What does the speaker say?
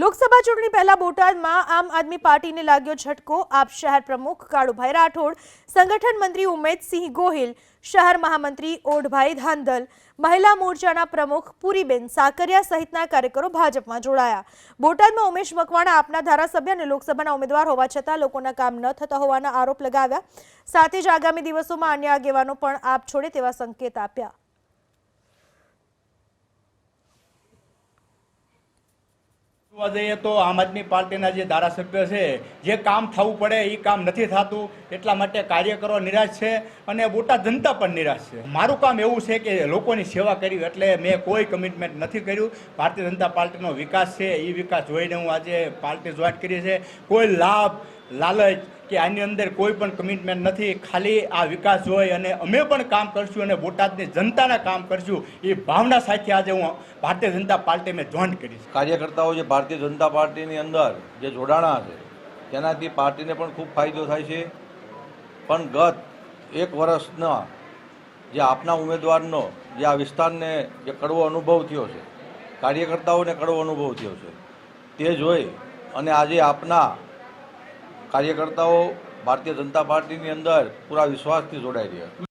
લોકસભા ચૂંટણી પહેલા બોટાદમાં આમ આદમી પાર્ટીને લાગ્યો ઝટકો. આપ શહેર પ્રમુખ કાળુભાઈ રાઠોડ, સંગઠન મંત્રી ઉમેદસિંહ ગોહિલ, શહેર મહામંત્રી ઓઢભાઈ ધાંધલ, મહિલા મોરચાના પ્રમુખ પુરીબેન સાકરિયા સહિતના કાર્યકરો ભાજપમાં જોડાયા. બોટાદમાં ઉમેશ મકવાણા આપના ધારાસભ્ય અને લોકસભાના ઉમેદવાર હોવા છતાં લોકોના કામ ન થતા હોવાના આરોપ લગાવ્યા. સાથે જ આગામી દિવસોમાં અન્ય આગેવાનો પણ આપ છોડે તેવા સંકેત આપ્યા. જોવા જઈએ તો આમ આદમી પાર્ટીના જે ધારાસભ્ય છે, જે કામ થવું પડે એ કામ નથી થતું, એટલા માટે કાર્યકરો નિરાશ છે અને બોટાદ જનતા પણ નિરાશ છે. મારું કામ એવું છે કે લોકોની સેવા કરી એટલે મેં કોઈ કમિટમેન્ટ નથી કર્યું. ભારતીય જનતા પાર્ટીનો વિકાસ છે એ વિકાસ જોઈને હું આજે પાર્ટી જોઈન કરી છે. કોઈ લાભ લાલચ કે આની અંદર કોઈ પણ કમિટમેન્ટ નથી. ખાલી આ વિકાસ જોઈ અને અમે પણ કામ કરશું અને બોટાદની જનતાના કામ કરશું. એ ભાવના સાથે આજે હું ભારતીય જનતા પાર્ટી મેં જોઈન કરીશ કાર્યકર્તાઓ જે ભારતીય જનતા પાર્ટીની અંદર જે જોડાણા છે, તેનાથી પાર્ટીને પણ ખૂબ ફાયદો થાય છે. પણ ગત એક વર્ષના જે આપના ઉમેદવારનો જે આ વિસ્તારને જે કડવો અનુભવ થયો છે, કાર્યકર્તાઓને કડવો અનુભવ થયો છે, તે જોઈ અને આજે આપના કાર્યકર્તાઓ ભારતીય જનતા પાર્ટીની અંદર પૂરા વિશ્વાસથી જોડાઈ રહ્યા